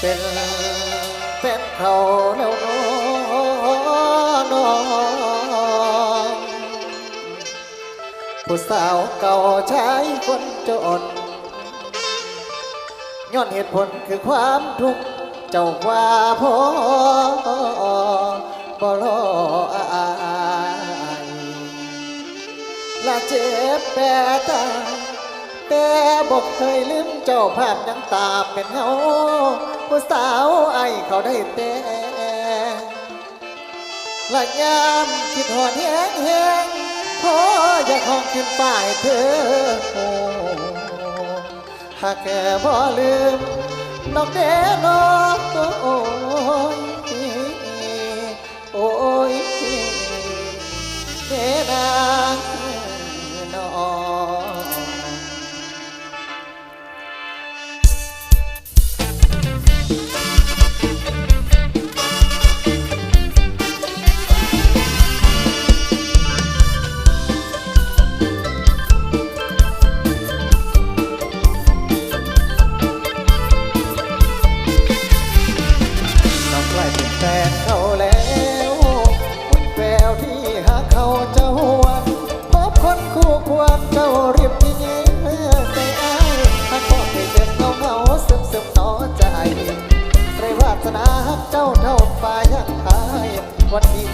เป็นเป็นเขาแล้วน้องผู้สาวเก่าชายคนจนย้อนเหตุผลคือความทุกข์เจ้าว่าพอบลออายละเจ็บแปรตา แต่บอกเคยลืมเจ้าภาพยังตาเป็นเฮาผู้สาวไอเขาได้แต่ละยามคิดหอดแหงแหงพออยากห้องขึ้นป้ายเธอโหากแกบ่ลืมนอกเด่นอน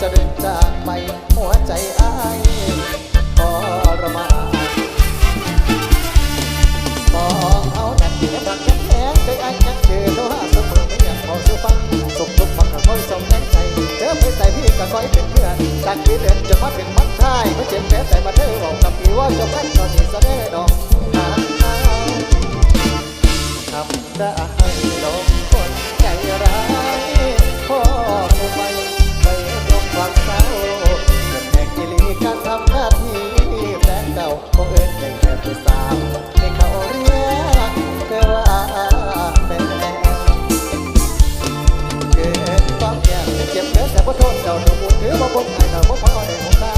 จะเดินจากไปหัวใจอ้ายทรมานมองเอาหนักเียวบักยังแข็งใจอ้ายยังเจอโลหะเสมอไม่อยากพอสู้ฟังสุขทุกข์มันก็คอยส่งแใจใจเจอไม่ใส่พี่ก็คอยเป็นเพื่อนจากที่เดินจะมาเป็นมัดท้ายไม่เจ็บแผลแต่มาเธอบอกกับพี่ว่าจะไม่ตอนนี้ะได้ดอกหาทำได้ลอกคนใจ พบกันเราพบพอได้หงตา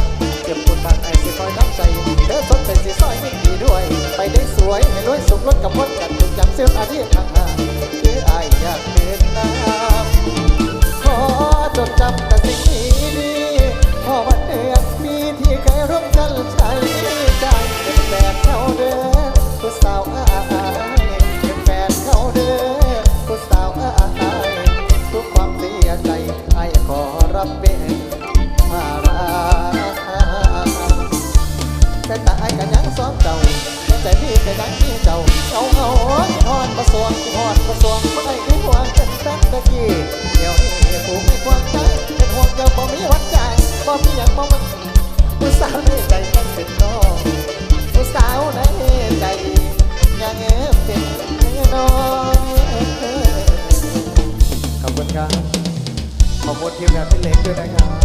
เก็บกดบางไอสิคอยน้ำใจเด้อสดใสสิซอยไม่ดีด้วย ไปได้สวยให้รวยสุขลดกับพ่ ทีมงานพี่เล็กด้วยนะครับ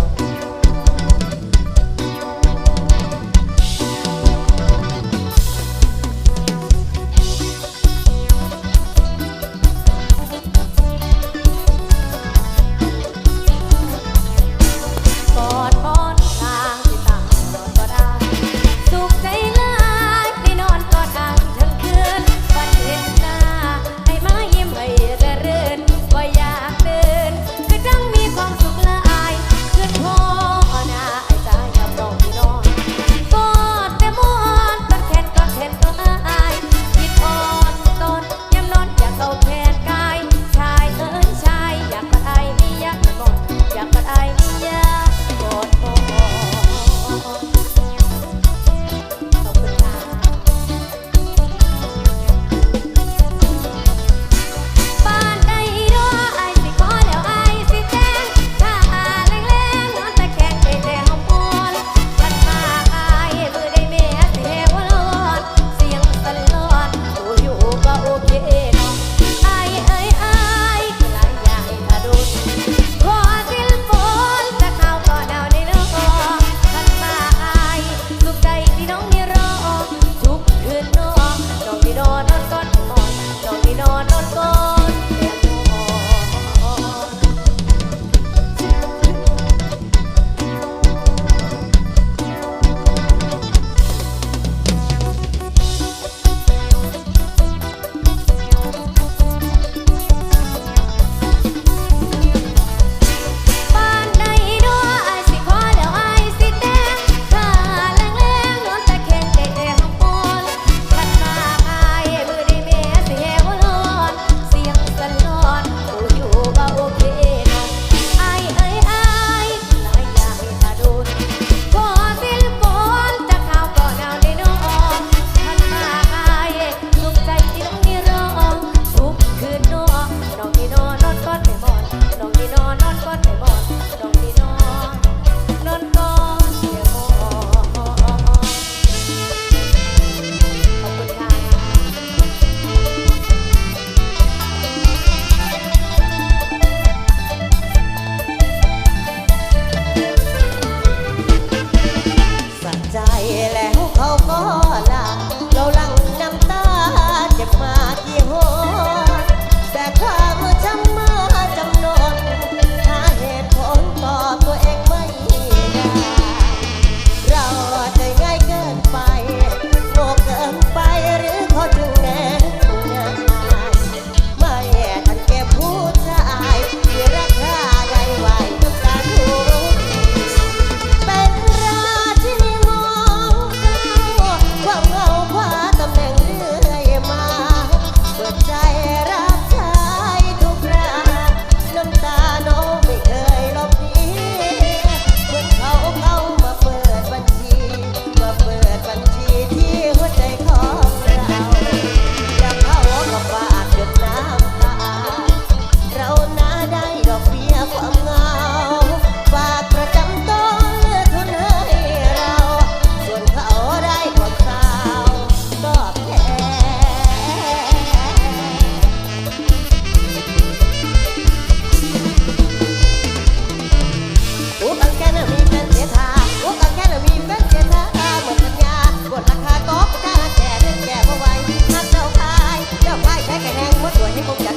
último que